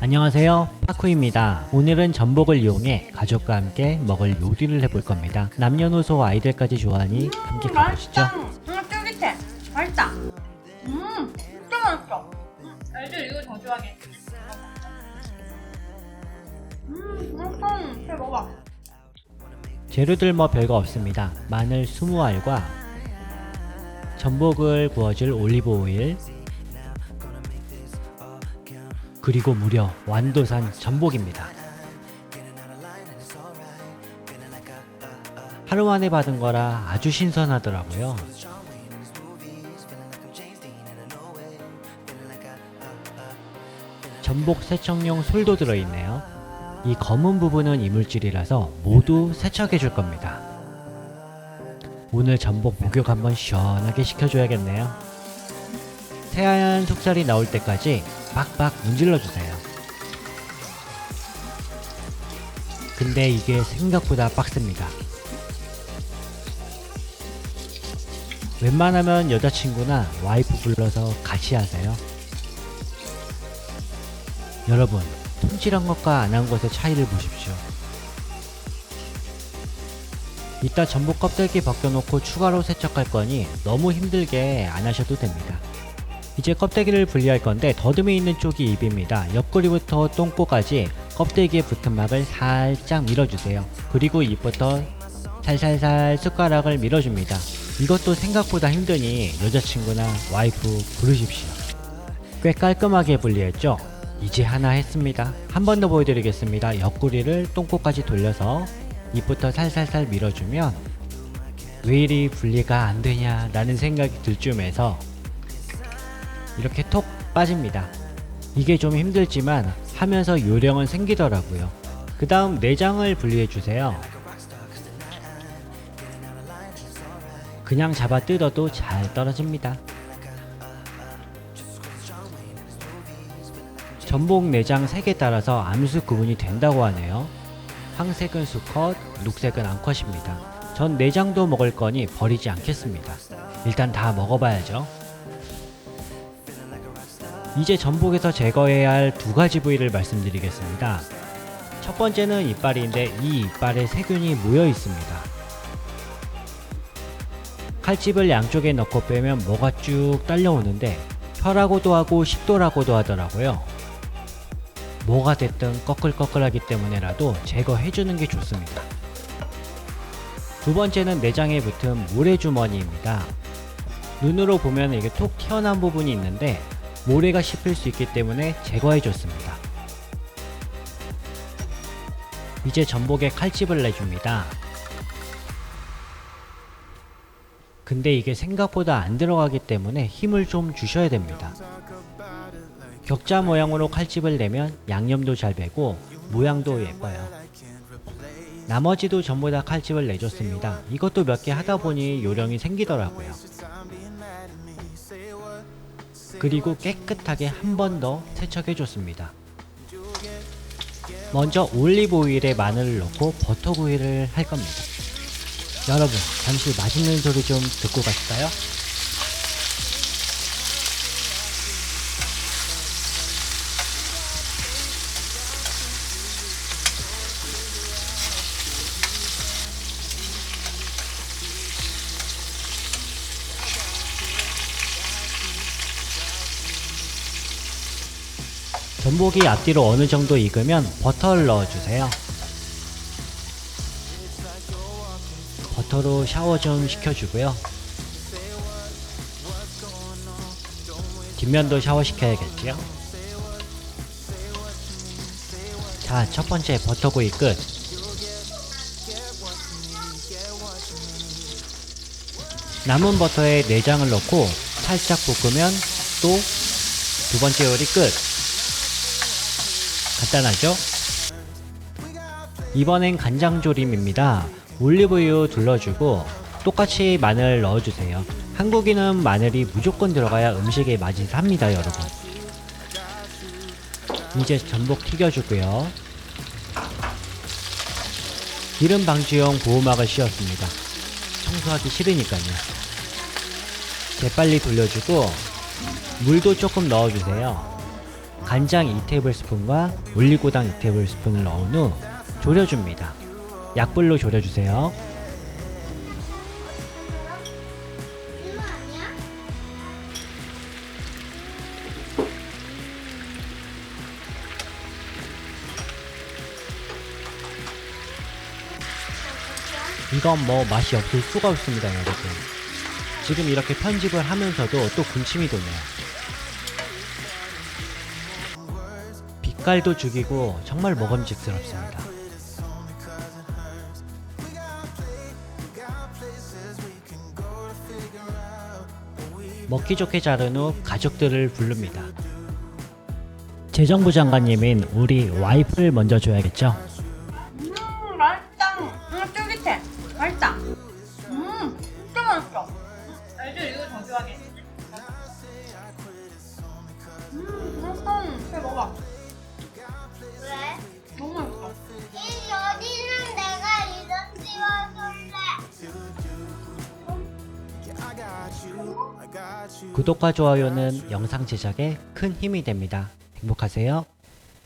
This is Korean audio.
안녕하세요 파쿠입니다 오늘은 전복을 이용해 가족과 함께 먹을 요리를 해볼 겁니다 남녀노소 아이들까지 좋아하니 함께 가보시죠 음, 쫄깃해. 맛있다. 음, 진짜 맛있어. 음, 애들 이거 더 좋아하게. 음, 맛있어. 잘 먹어. 재료들 뭐 별거 없습니다 마늘 20알과 전복을 구워줄 올리브 오일 그리고 무려 완도산 전복입니다 하루 만에 받은 거라 아주 신선하더라고요 전복 세척용 솔도 들어있네요 이 검은 부분은 이물질이라서 모두 세척해 줄 겁니다. 오늘 전복 목욕 한번 시원하게 시켜줘야겠네요. 새하얀 속살이 나올 때까지 빡빡 문질러 주세요. 근데 이게 생각보다 빡셉니다. 웬만하면 여자친구나 와이프 불러서 같이 하세요. 여러분, 통질한 것과 안 한 것의 차이를 보십시오. 이따 전복 껍데기 벗겨놓고 추가로 세척할 거니 너무 힘들게 안 하셔도 됩니다. 이제 껍데기를 분리할 건데 더듬이 있는 쪽이 입입니다. 옆구리부터 똥꼬까지 껍데기에 붙은 막을 살짝 밀어주세요. 그리고 입부터 살살살 숟가락을 밀어줍니다. 이것도 생각보다 힘드니 여자친구나 와이프 부르십시오. 꽤 깔끔하게 분리했죠? 이제 하나 했습니다. 한 번 더 보여드리겠습니다. 옆구리를 똥꼬까지 돌려서 입부터 살살살 밀어주면 왜 이리 분리가 안 되냐 라는 생각이 들 쯤에서 이렇게 톡 빠집니다. 이게 좀 힘들지만 하면서 요령은 생기더라고요. 그 다음 내장을 분리해 주세요. 그냥 잡아 뜯어도 잘 떨어집니다. 전복 내장 색에 따라서 암수 구분이 된다고 하네요. 황색은 수컷, 녹색은 암컷입니다. 전 내장도 먹을 거니 버리지 않겠습니다. 일단 다 먹어봐야죠. 이제 전복에서 제거해야 할 두 가지 부위를 말씀드리겠습니다. 첫 번째는 이빨인데 이 이빨에 세균이 모여 있습니다. 칼집을 양쪽에 넣고 빼면 뭐가 쭉 딸려오는데 혀라고도 하고 식도라고도 하더라고요. 뭐가 됐든 꺼끌꺼끌하기 때문에라도 제거해주는 게 좋습니다. 두 번째는 내장에 붙은 모래주머니입니다. 눈으로 보면 이게 톡 튀어나온 부분이 있는데 모래가 씹힐 수 있기 때문에 제거해줬습니다. 이제 전복에 칼집을 내줍니다. 근데 이게 생각보다 안 들어가기 때문에 힘을 좀 주셔야 됩니다. 격자 모양으로 칼집을 내면 양념도 잘 배고 모양도 예뻐요. 나머지도 전부 다 칼집을 내줬습니다. 이것도 몇 개 하다 보니 요령이 생기더라고요. 그리고 깨끗하게 한 번 더 세척해줬습니다. 먼저 올리브 오일에 마늘을 넣고 버터 구이를 할 겁니다. 여러분, 잠시 맛있는 소리 좀 듣고 가실까요? 전복이 앞뒤로 어느 정도 익으면 버터를 넣어주세요. 버터로 샤워 좀 시켜주고요. 뒷면도 샤워 시켜야겠지요. 자, 첫 번째 버터구이 끝. 남은 버터에 내장을 넣고 살짝 볶으면 또 두 번째 요리 끝. 간단하죠? 이번엔 간장조림입니다. 올리브유 둘러주고 똑같이 마늘 넣어주세요. 한국인은 마늘이 무조건 들어가야 음식의 맛이 삽니다, 여러분. 이제 전복 튀겨주고요. 기름 방지용 보호막을 씌웠습니다. 청소하기 싫으니까요. 재빨리 돌려주고 물도 조금 넣어주세요. 간장 2테이블스푼과 올리고당 2테이블스푼을 넣은 후 졸여줍니다. 약불로 졸여주세요. 이건 뭐 맛이 없을 수가 없습니다, 여러분. 지금 이렇게 편집을 하면서도 또 군침이 도네요. 빛깔도 죽이고 정말 먹음직스럽습니다. 먹기 좋게 자른 후 가족들을 부릅니다. 재정부 장관님인 우리 와이프를 먼저 줘야겠죠? 구독과 좋아요는 영상 제작에 큰 힘이 됩니다. 행복하세요.